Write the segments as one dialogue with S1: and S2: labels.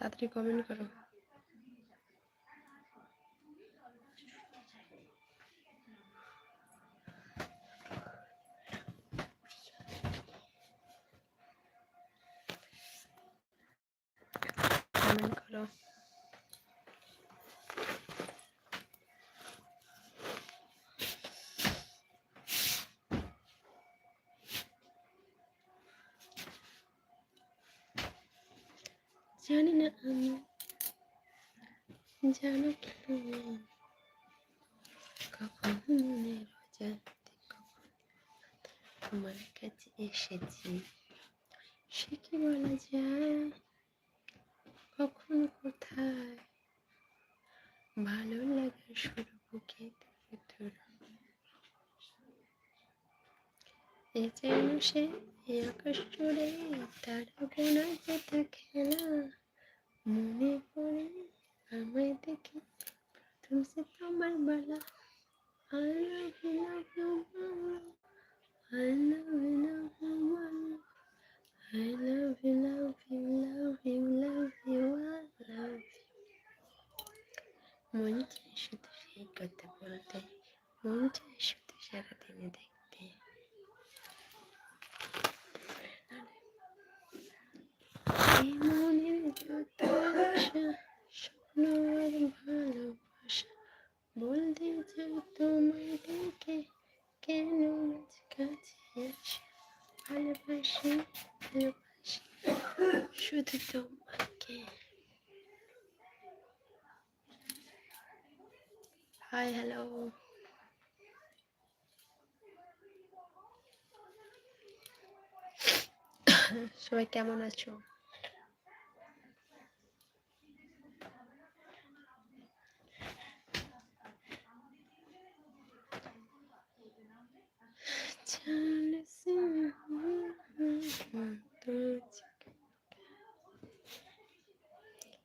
S1: তাড়াতাড়ি কমেন্ট করো। এসেছি। সে কি বলা যায়? কখন কোথায়? ভালো লাগার শুরু বুকে এ যেন সে আকাশ জুড়ে, তারা বোনা যেতে খেলা। মনে পড়ে আমায় দেখে, প্রথম সে তোমার বেলা। I love. I love you, love you, mama. I love you, love you, love you, love you, I love you. মন চায় শুধু সেই কথা বলতে মন চায় শুধু সারাদিনে দেখতে এই মনের যত আশা স্বপ্ন আর ভালোবাসা বলতে চাই তোমায় দেখে কেন আজ কাছে আসে ভালোবাসি ভালোবাসি শুধু তোমাকে হাই হ্যালো সবাই কেমন আছো?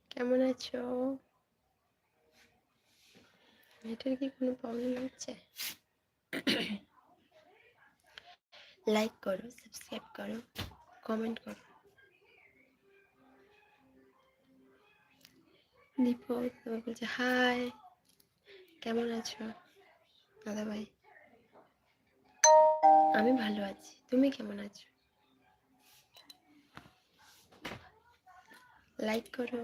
S1: কেমন আছো? এটার কি কোনো প্রবলেম হচ্ছে? লাইক করো সাবস্ক্রাইব করো কমেন্ট করো। দীপক তোমার বলছে হাই কেমন আছো? দাদা ভাই আমি ভালো আছি। তুমি কেমন আছো? লাইক করো।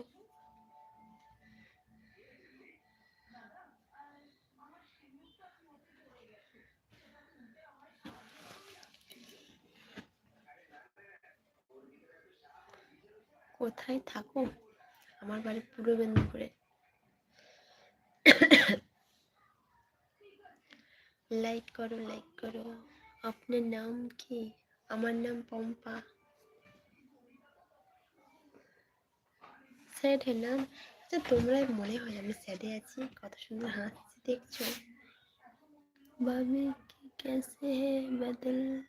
S1: কোথায় থাকো? আমার বাড়ি পূর্ব মেদিনীপুরে লাইক করো লাইক করো। আপনার নাম কি? আমার নাম পম্পা। স্যাড है না আচ্ছা তোমরা মনে হয় আমি স্যাডে আছি। কত সুন্দর হাসছি, দেখছ? কেসে হে বদল?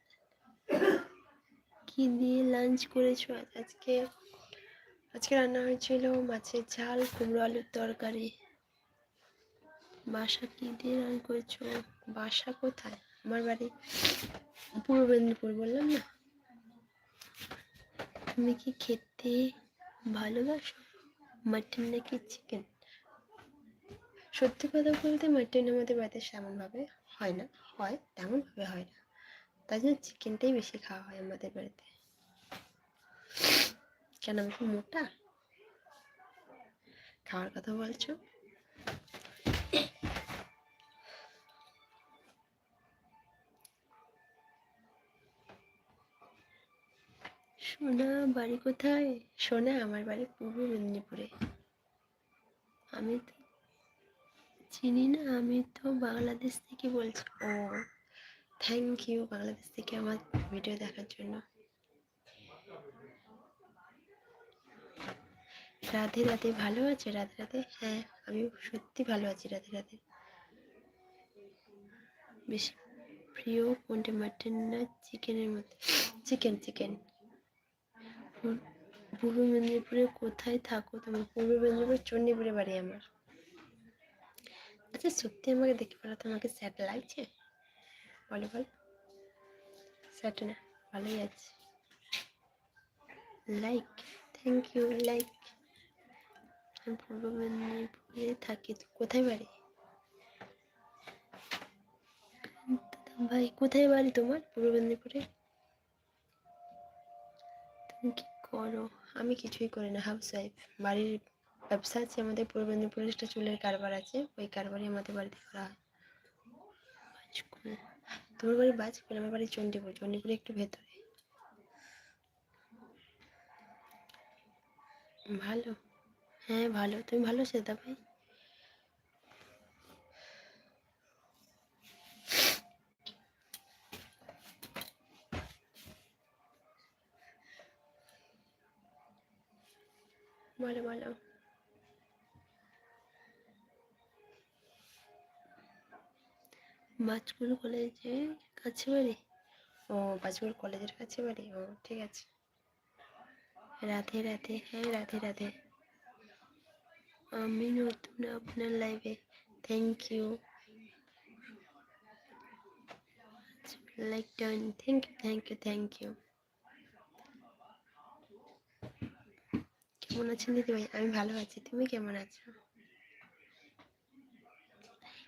S1: কি দিয়ে লাঞ্চ করেছ আজ আজকে? আজকে রান্না হয়েছিল মাছের ঝাল, কুমড়ো আলুর তরকারি। বাসা কি দিয়ে রান্না করেছ? বাসা কোথায়? আমার বাড়ি পূর্ব মেদিনীপুর, বললাম না? তুমি কি খেতে ভালোবাসো? মাটন নাকি চিকেন সত্যি কথা বলতে মাটন আমাদের বাড়িতে তেমনভাবে হয় না, হয়, তেমনভাবে হয় না। তাই জন্য চিকেনটাই বেশি খাওয়া হয় আমাদের বাড়িতে। কেন, আমি মোটা? খাওয়ার কথা বলছো? সোনা বাড়ি কোথায়? সোনা আমার বাড়ি পূর্ব মেদিনীপুরে। আমি তো চিনি না, আমি তো বাংলাদেশ থেকে বলছি। ও থ্যাংক ইউ বাংলাদেশ থেকে আমার ভিডিও দেখার জন্য। রাধে রাধে, ভালো আছে? রাধে রাধে। হ্যাঁ আমি সত্যি ভালো আছি, রাধে রাধে। বেশি প্রিয় কোনটা মাটন না চিকেনের মধ্যে? চিকেন চিকেন পূর্ব মেদিনীপুরে কোথায় থাকো? তোমার পূর্ব মেদিনীপুর চণ্ডীপুরে বাড়ি আমার। আচ্ছা সত্যি আমাকে দেখে বলো তোমাকে স্যাড লাগছে? বলো, বল। স্যাড না, ভালোই আছে। লাইক থ্যাংক ইউ লাইক আমি পূর্ব মেদিনীপুরে থাকি কোথায় বাড়ি? ভাই, কোথায় বাড়ি তোমার পূর্ব মেদিনীপুরে তুমি কি করো। আমি কিছুই করি না হাউস ওয়াইফ বাড়ির ব্যবসা আছে, আমাদের পূর্ব মেদিনীপুরের একটা চুলের কারবার আছে, ওই কারবারই আমাদের বাড়িতে করা হয়। তোমার বাড়ি বাজকুল? আমার বাড়ি চণ্ডীপুর চণ্ডীপুরে একটু ভেতরে। ভালো। হ্যাঁ ভালো। তুমি ভালো দাদা ভাই? ভালো ভালো বাজকুল কলেজের কাছে বাড়ি? ও বাজকুল কলেজের কাছে বাড়ি? ও ঠিক আছে। রাধে রাধে হ্যাঁ রাধে রাধে। আমি নতুন আপনার লাইভে thank you like done thank you thank you thank you কেমন আছেন দিদি ভাই আমি ভালো আছি। তুমি কেমন আছো?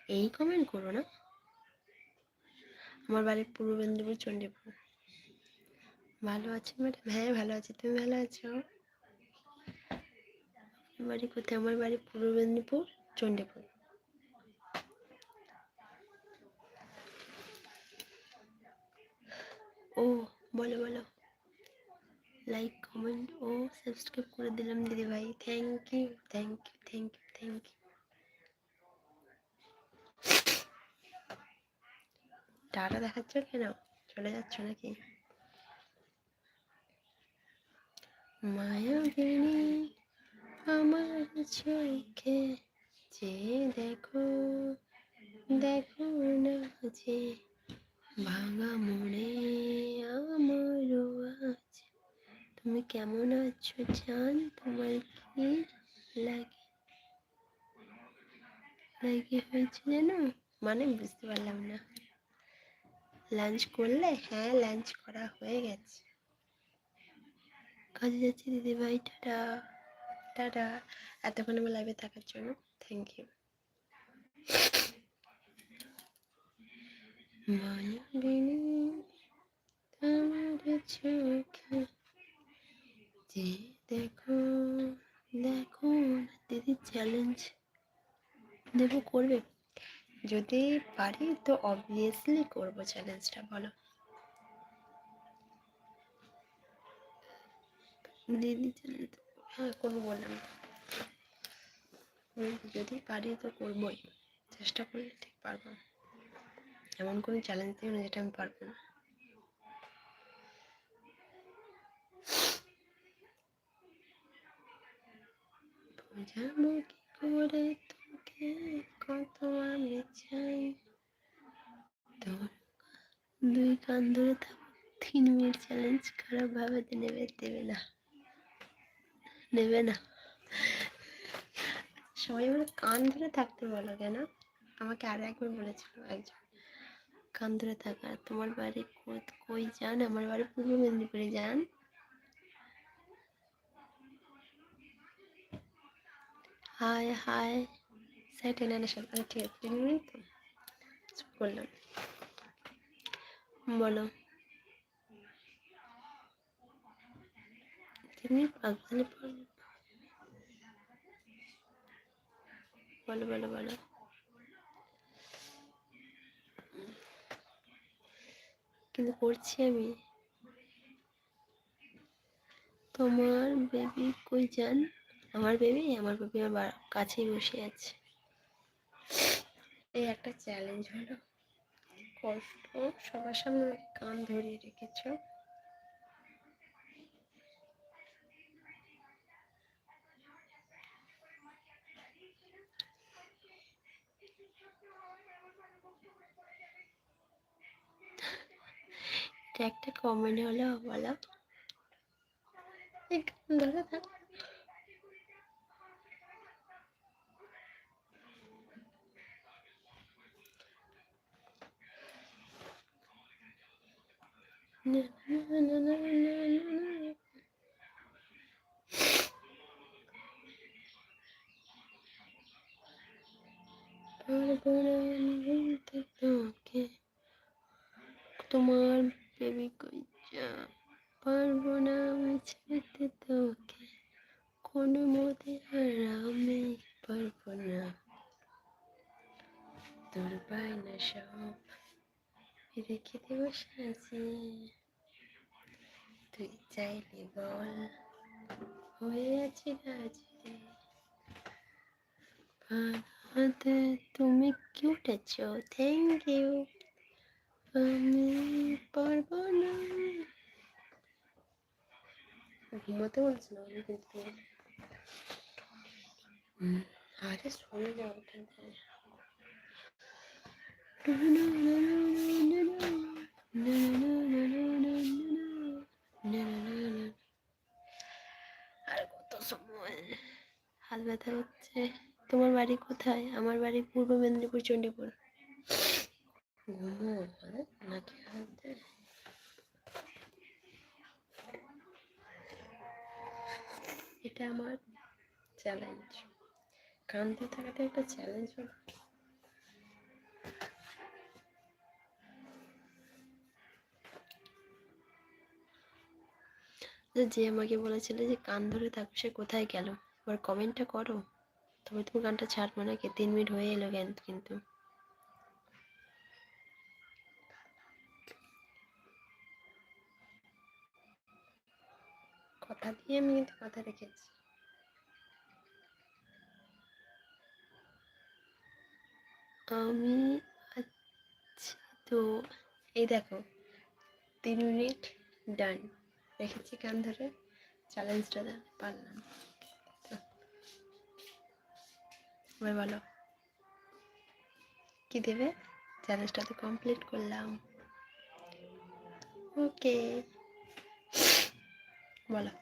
S1: এই কমেন্ট করো না। আমার বাড়ি পূর্ব মেদিনীপুর, চণ্ডীপুর। ভালো আছি ম্যাডাম হ্যাঁ ভালো আছি। তুমি ভালো আছো? বাড়ি কোথায়? আমার বাড়ি পূর্ব মেদিনীপুর, চণ্ডীপুর। ও, বলো বলো। লাইক কমেন্ট ও সাবস্ক্রাইব করে দিলাম, দিদি ভাই। Thank you thank you thank you thank you tata দেখাচ্ছ কেন চলে যাচ্ছ নাকি? মায়াবিনী আমার চোখে যে দেখো দেখো না যে ভাঙা মনে আমার আছে তুমি কেমন আছো জান? তোমার কি লাগে? লাগে হয়েছে জানো মানে বুঝতে পারলাম না। লাঞ্চ করলে? হ্যাঁ লাঞ্চ করা হয়ে গেছে। কাজে যাচ্ছি দিদি ভাই, টাটা। টাটা। এতক্ষণ আমার লাইভে থাকার জন্য থ্যাংক ইউ মায়াবিনী আমার চোখে। যে দেখো দেখো, দিদি চ্যালেঞ্জ দেবো করবে? যদি পারি তো অবভিয়াসলি করব চ্যালেঞ্জটা বলো। দিদি হ্যাঁ করব বললাম। যদি পারি তো করবোই। চেষ্টা করলে ঠিক পারব। এমন কোনো চ্যালেঞ্জ দিও না যেটা আমি পারব না। বোঝাবো কি করে তোকে কত আমি চাই তোর দুই কান ধরে থাকো তিন মিনিট চ্যালেঞ্জ খারাপ ভাবে নেবে দেবে না নেবে না সবাই বলে কান ধরে থাকতে বলো কেন আমাকে আরও একবার বলেছিল একজন কান ধরে থাকা তোমার বাড়ি কই যান আমার বাড়ি পূর্ব মেদিনীপুরে যান হাই হাই সাইড ইন্টারন্যাশনাল আচ্ছা ঠিক আছে তিন মিনিট তো। করলাম। বলো। তিন পর- বলো বলো বলো। কিন্তু করছি আমি। তোমার বেবি কই যান আমার বেবি আমার বেবি আমার কাছেই বসে আছে। এই একটা চ্যালেঞ্জ হলো। কষ্ট, সবার সামনে কান ধরিয়ে রেখেছ। একটা কমেন্ট হলো, বলো। কান ধরে থাক পারব না বলতে তোকে তোমার প্রেমে কইয়া পারব না, আমি ছেড়ে তোকে। কোনো মতে আর আমি পারব না। তোর পায় না সব। রেখে দেব সাজিয়ে তুই চাইলে বল হয়ে আছি রাজি ভারতে তুমি কি উঠেছো থ্যাংক ইউ আমি পারব না ঘুমাতে বলছি না কিন্তু আরে শোনো ওখানে আর কত সময়? হাত ব্যথা হচ্ছে। তোমার বাড়ি কোথায়? আমার বাড়ি পূর্ব মেদিনীপুর, চণ্ডীপুর? নাকি হাতে? এটা আমার চ্যালেঞ্জ কান্দতে থাকাটা একটা চ্যালেঞ্জ যে আমাকে বলেছিল যে কান ধরে থাকো, সে কোথায় গেল? এবার কমেন্টটা করো। তবে তুমি গানটা ছাড়বো নাকি তিন মিনিট হয়ে এলো জ্ঞান কিন্তু। কথা দিয়ে আমি কিন্তু কথা রেখেছি। আমি আচ্ছা তো এই দেখো, তিন মিনিট ডান রেখেছি কান ধরে। চ্যালেঞ্জটা পারলাম। সবাই বলো। কি দেবে? চ্যালেঞ্জটা তো কমপ্লিট করলাম। ওকে বলো।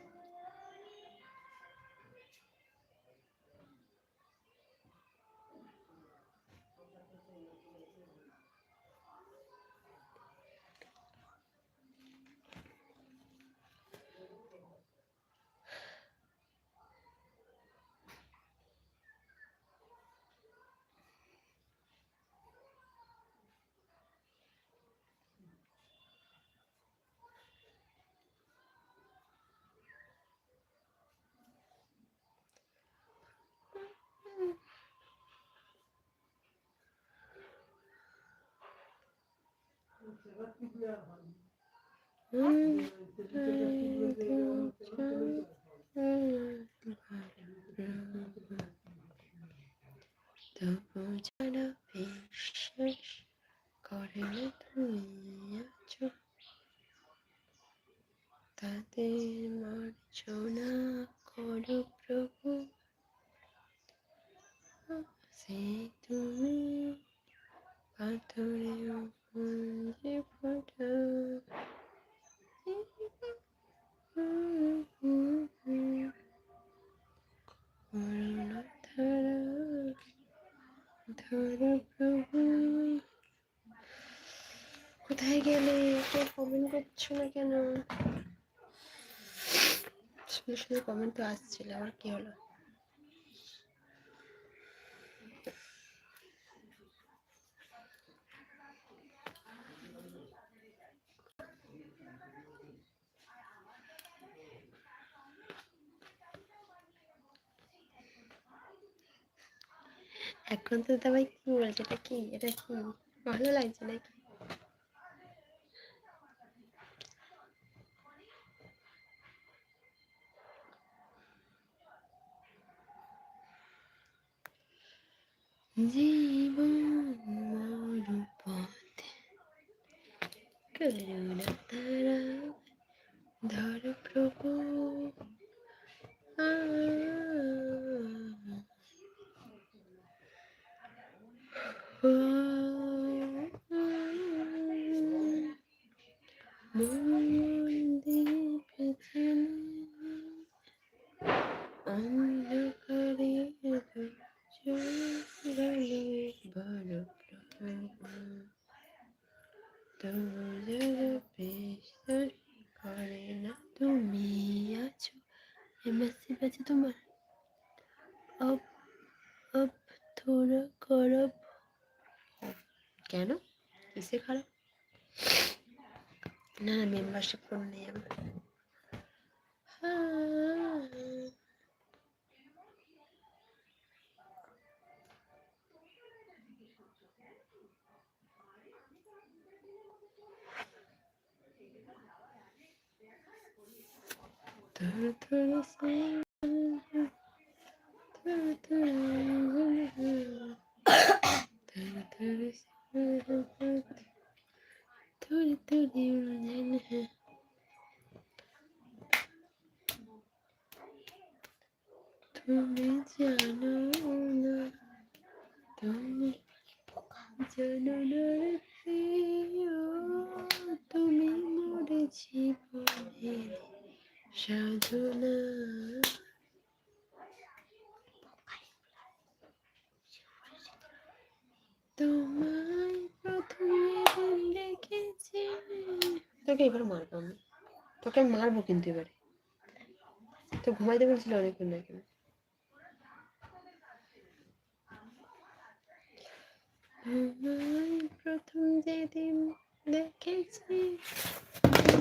S1: তবু যেন বিশ্বাস করে না তুমি আছো তাদের মার্জনা করো প্রভু সে তুমি পাথরে যে ফোটা করুণা ধারা ধরো প্রভু কোথায় গেলে কেউ কমেন্ট করছ না কেন শুধু শুধু কমেন্ট তো আসছিল আমার কি হলো? এখন তো তবে কি বলছে? এটা কি? এটা কি? ভালো লাগছে নাকি? জীবন আছে তোমার? আপ আপ থোড়া খারাপ কেন? কিসে খারাপ না না মেম্বারশিপ করে নিয়ে যাবে মোরে জীবনের সাধনা তোমায় প্রথমে দেখেছি তোকে এবার মারবো আমি। তোকে আমি মারবো কিন্তু এবারে। তো ঘুমাইতে বলছিল অনেকক্ষণ না কেন? প্রথম যেদিন দেখেছি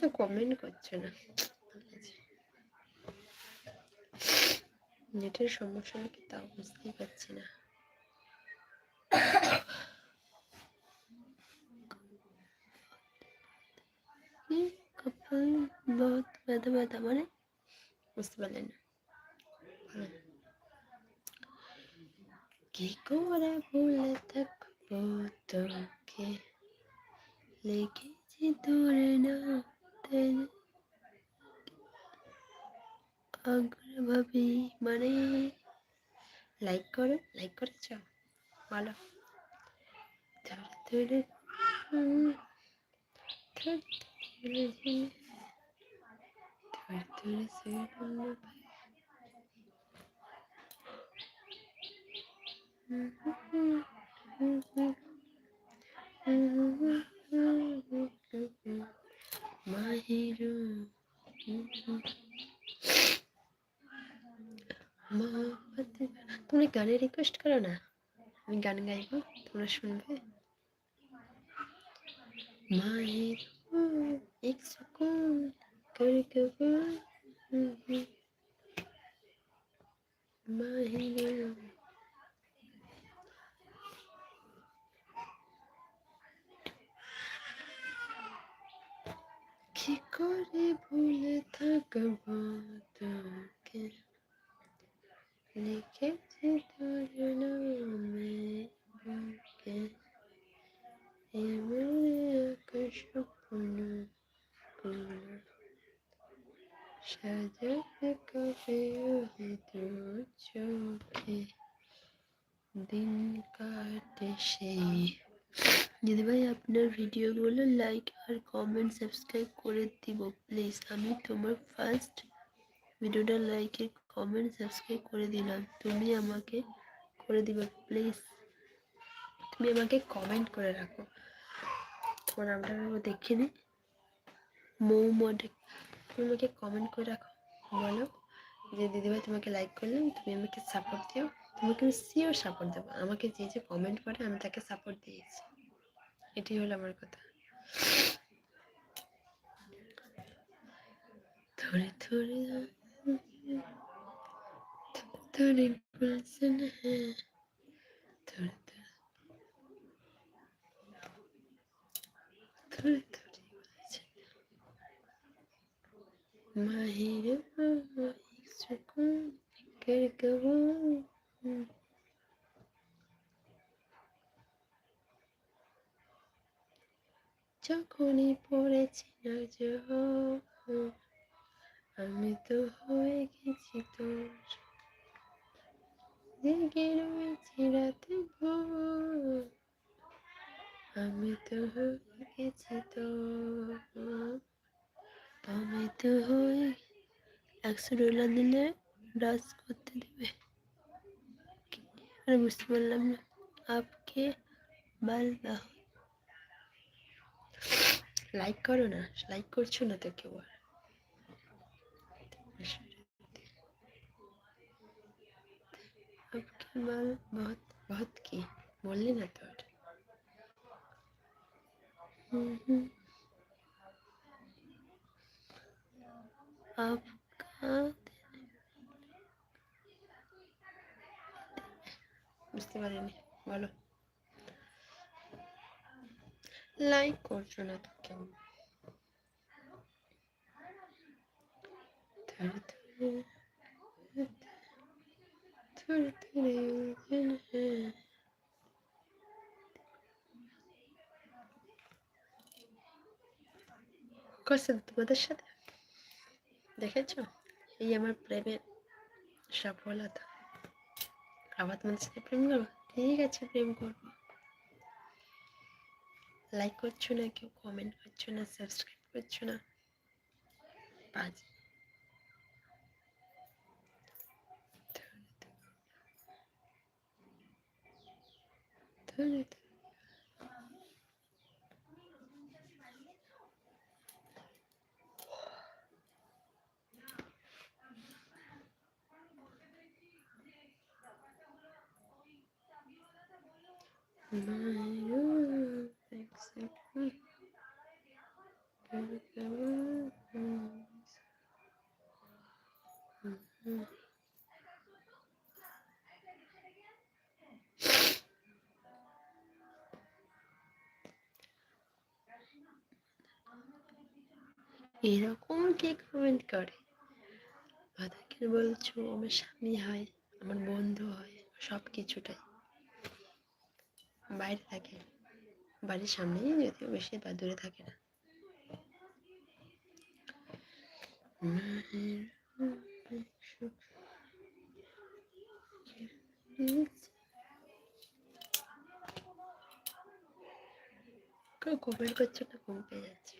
S1: কিন্তু কমেন্ট করছে না। নেটের সমস্যা নাকি তাও বুঝতেই পারছি না। মানে? বুঝতে না। থাকব তোকে? লেগেছি ধরে না ভাবি মানে লাইক করো লাইক করেছ ভালো ধরে ধরে ধরে ধরে মাহিরু তুমি গানে রিকোয়েস্ট করো না। আমি গান গাইবো, তোমরা শুনবে। মাহির এক সুকুন করে কবুল কি করে ভুলে থাকব তোকে? লিখেছি তোর নামে বুকে এমনি আকাশ স্বপ্ন সাজাবে কবে ওই চোখে? দিন কাটে সেই দিদিভাই আপনার ভিডিওগুলো লাইক আর কমেন্ট সাবস্ক্রাইব করে দিব প্লিজ আমি তোমার ফার্স্ট ভিডিওটা লাইকে কমেন্ট সাবস্ক্রাইব করে দিলাম। তুমি আমাকে করে দিবে প্লিজ তুমি আমাকে কমেন্ট করে রাখো। তোমার নামটা আমি দেখে মৌ মডে তুমি আমাকে কমেন্ট করে রাখো। বলো যে দিদিভাই তোমাকে লাইক করলাম। তুমি আমাকে সাপোর্ট দিও। তোমাকে আমি সিওর সাপোর্ট দেবো আমাকে যে যে কমেন্ট করে আমি তাকে সাপোর্ট দিয়েছি এটাই হলো আমার কথা মাহির ধরে ধরে ধরে ধরে যখনই পড়েছি নজর আমি তো হয়ে গেছি তোর। জেগে রয়েছি রাতে ভোর, আমি তো হয়ে গেছি তো আমি তো হয়ে একশো ডলার দিলে ডান্স করতে দেবে। আরে বুঝতে পারলাম না আপকে বাল লাইক করো না লাইক করছো না তো কেউ আর आपके बाल बहुत बहुत की बोलने ना तो आपका বুঝতে পারিনি, বলো। লাইক করছ না তো কেউ করছে তোমাদের সাথে? দেখেছ? এই আমার প্রেমের সফলতা। আবার তোমাদের সাথে প্রেম করব ঠিক আছে প্রেম করব লাইক করছ না কেউ কমেন্ট করছ না সাবস্ক্রাইব করছ না পাঁচ এরকম কে কমেন্ট করে? বাদাকে বলছো আমার স্বামী হয় আমার বন্ধু হয় সব কিছুটাই বাইরে থাকে। বাড়ির সামনেই যদিও বেশি বা দূরে থাকে না। কেউ করছে না, ঘুম পেয়ে যাচ্ছে।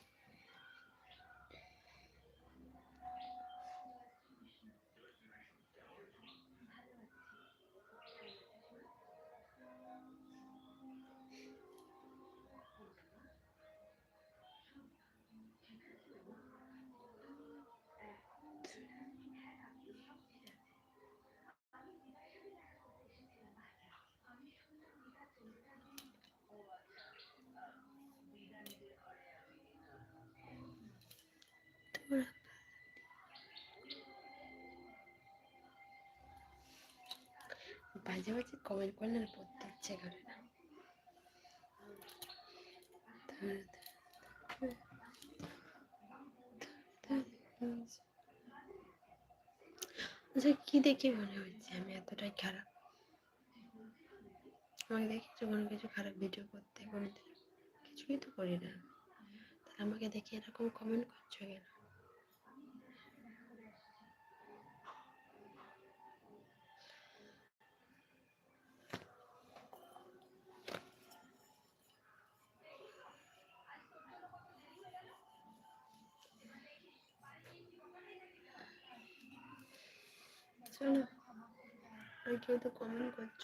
S1: বাজে বাজে কমেন্ট করলে আর পড়তে ইচ্ছে করে না আচ্ছা কি দেখে মনে হচ্ছে আমি এতটাই খারাপ আমাকে দেখেছ কোনো কিছু খারাপ ভিডিও করতে কোনো কিছুই তো করি না তাহলে আমাকে দেখে এরকম কমেন্ট করছ কেন চলো আর কেউ তো কমেন্ট করছ।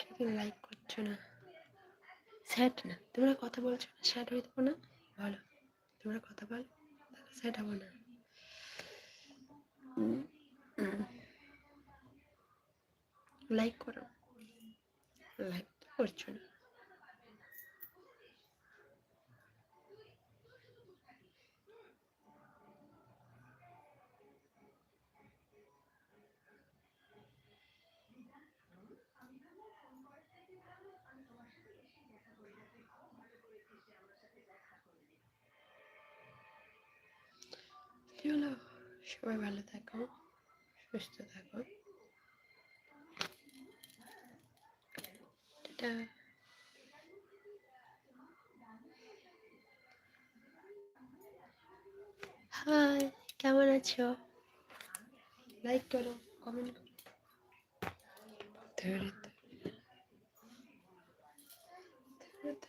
S1: না লাইক করছ না? স্যাড না। তোমরা কথা বলছো না স্যাড হয়ে দেবো না। বলো তোমরা কথা বল স্যাড হব না। লাইক করো। লাইক তো করছ না। চলো সবাই ভালো থাকো সুস্থ থাকো। টাটা। হাই কেমন আছো? লাইক করো কমেন্ট করো ধরে ধরে ধরে ধরে।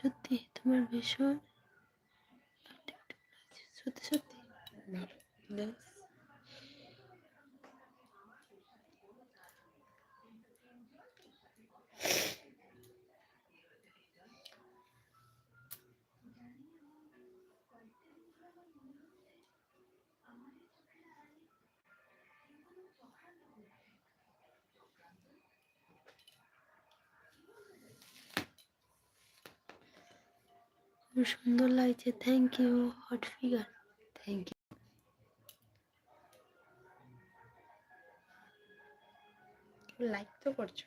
S1: সত্যি তোমার ভীষণ সত্যি সত্যি খুব সুন্দর লাগছে। Thank you hot figure thank you like তো করছ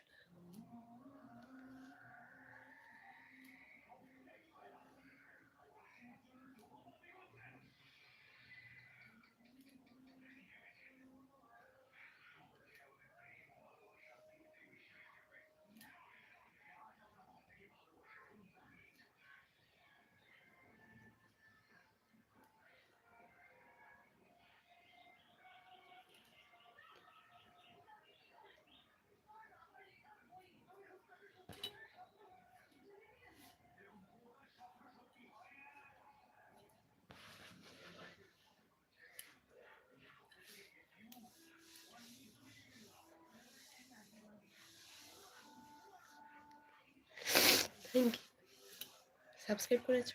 S1: থ্যাংক ইউ সাবস্ক্রাইব করেছ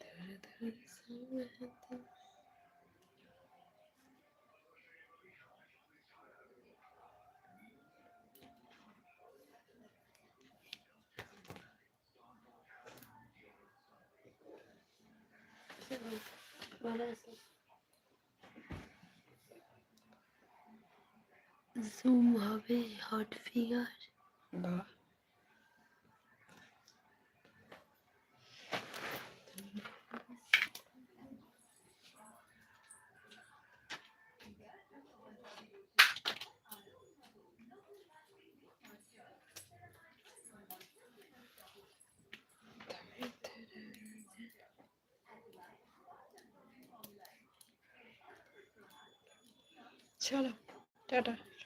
S1: ধরে ধরে সামনে হাতে ভালো আছে? জুম হবে হট ফিগার বাহ চলো টাটা।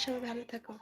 S1: সবাই ভালো থাকো।